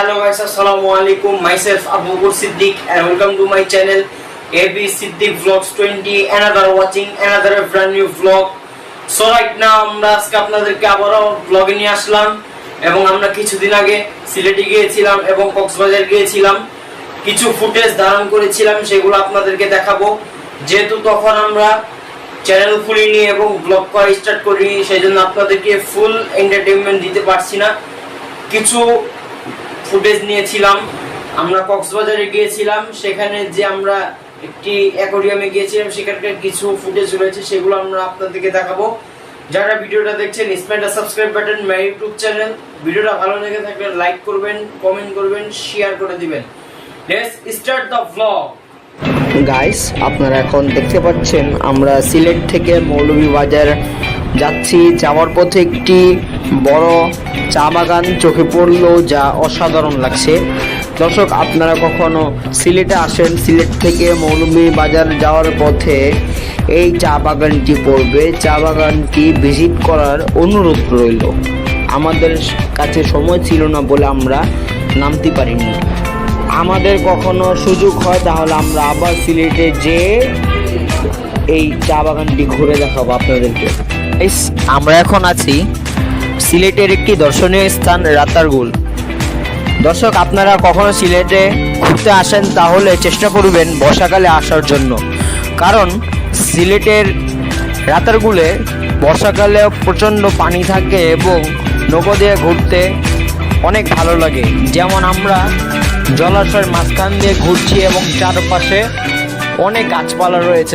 Hello guys, Assalamu alaikum. Myself Abu Bakr Siddiq and welcome to my channel AB Siddiq Vlogs 20. Another watching another brand new vlog. So right now আমরা আজকে আপনাদেরকে আবারও vlog-এ নিয়ে আসলাম এবং আমরা কিছুদিন আগে সিলেটে গিয়েছিলাম এবং কক্সবাজার গিয়েছিলাম কিছু ফুটেজ ধারণ করেছিলাম সেগুলো আপনাদেরকে দেখাবো যেহেতু তখন আমরা চ্যানেল খুলিনি এবং ব্লগ করা স্টার্ট করিনি সেই জন্য আপনাদেরকে ফুল এন্টারটেনমেন্ট দিতে পারছি না কিছু ফুটেজ নিয়েছিলাম। আমরা কক্সবাজারে গিয়েছিলাম, সেখানে যে আমরা একটি অ্যাকোরিয়ামে গিয়েছিলাম, সেখানকার কিছু ফুটেজ রয়েছে, সেগুলো আমরা আপনাদেরকে দেখাবো। যারা ভিডিওটা দেখছেন spend subscribe button my YouTube channel ভিডিওটা ভালো লেগে থাকলে লাইক করবেন কমেন্ট করবেন শেয়ার করে দিবেন। Let's start the vlog guys আপনারা এখন দেখতে পাচ্ছেন, আমরা সিলেট থেকে মৌলভীবাজার যাচ্ছি যাওয়ার পথে একটি বড় চা বাগান চোখে পড়ল যা অসাধারণ লাগছে। দর্শক, আপনারা কখনো সিলেটে আসেন? সিলেট থেকে মৌলভীবাজার যাওয়ার পথে এই চা বাগানটি পড়বে। চা বাগানটি ভিজিট করার অনুরোধ রইল। আমাদের কাছে সময় ছিল না বলে আমরা নামতে পারিনি। আমাদের কখনো সুযোগ হয়, তাহলে আমরা আবার সিলেটে যে এই চা বাগানটি ঘুরে দেখাবো আপনাদেরকে। Guys, আমরা এখন আছি সিলেটের একটি দর্শনীয় স্থান রাতারগুল। দর্শক আপনারা কখনো সিলেটে ঘুরতে আসেন তাহলে চেষ্টা করবেন বর্ষাকালে আসার জন্য। কারণ সিলেটের রাতারগুলে বর্ষাকালে প্রচণ্ড পানি থাকে এবং নৌকো দিয়ে ঘুরতে অনেক ভালো লাগে। যেমন আমরা জলাশয়ের মাঝখান দিয়ে ঘুরছি এবং চারপাশে অনেক গাছপালা রয়েছে